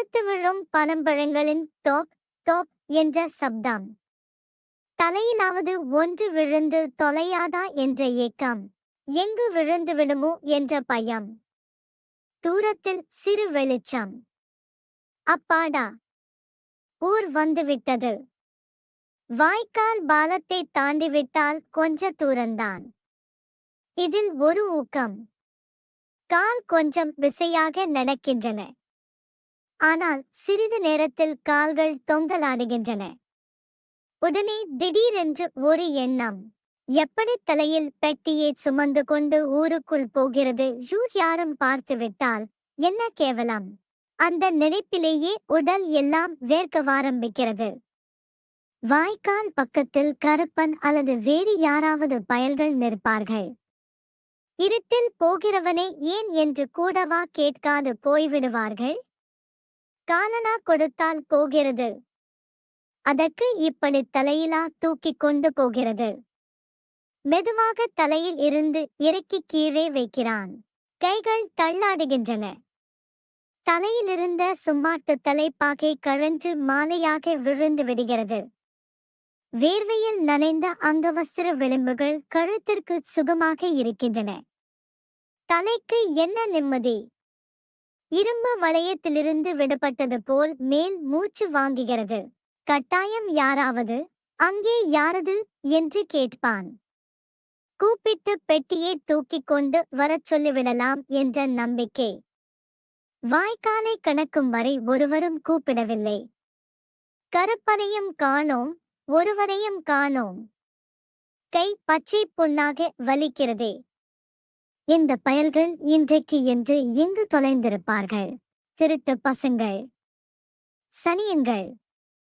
பழுத்து விழும் பனம்பழங்களின் தோப் தோப் என்ற சப்தம். தலையிலாவது ஒன்று விழுந்து தொலையாதா என்ற ஏக்கம். எங்கு விழுந்து விடுமோ என்ற பயம். தூரத்தில் சிறு வெளிச்சம். அப்பாடா! ஊர் வந்துவிட்டது. வாய்க்கால் பாலத்தை தாண்டிவிட்டால் கொஞ்ச தூரந்தான். இதில் ஒரு ஊக்கம். கால் கொஞ்சம் விசையாக நடக்கின்றன. ஆனால் சிறிது நேரத்தில் கால்கள் தொங்கலாடுகின்றன. உடனே திடீரென்று ஒரு எண்ணம். எப்படி தலையில் பெட்டியை சுமந்து கொண்டு ஊருக்குள் போகிறது? ஜூர் யாரும் பார்த்துவிட்டால் என்ன கேவலம்? அந்த நினைப்பிலேயே உடல் எல்லாம் வேர்க்க ஆரம்பிக்கிறது. வாய்க்கால் பக்கத்தில் கருப்பன் அல்லது வேறு யாராவது பயல்கள் நிற்பார்கள். இருட்டில் போகிறவனை ஏன் என்று கூடவா கேட்காது போய்விடுவார்கள்? காலனா கொடுத்தால் போகிறது. அதற்கு இப்படி தலையிலா தூக்கிக் கொண்டு போகிறது. மெதுவாக தலையில் இருந்து இறக்கி கீழே வைக்கிறான். கைகள் தள்ளாடுகின்றன. தலையிலிருந்த சும்மாட்டு தலைப்பாகை கழன்று மாலையாக விழுந்து விடுகிறது. வேர்வையில் நனைந்த அங்கவஸ்திர விளிம்புகள் கழுத்திற்கு சுகமாக இருக்கின்றன. தலைக்கு என்ன நிம்மதி? இரும்பு வளையத்திலிருந்து விடுபட்டது போல் மேல் மூச்சு வாங்குகிறது. கட்டாயம் யாராவது அங்கே யாரது? என்று கேட்பான். கூப்பிட்டு பெட்டியை தூக்கிக் கொண்டு வரச் சொல்லிவிடலாம் என்ற நம்பிக்கை. வாய்க்காலை கணக்கும் வரை ஒருவரும் கூப்பிடவில்லை. கருப்பனையும் காணோம் ஒருவரையும் காணோம். கை பச்சை பொன்னாக வலிக்கிறதே. இந்த பயல்கள் இன்றைக்கு என்று எங்கு தொலைந்திருப்பார்கள். திருட்டு பசங்கள். சனியங்கள்.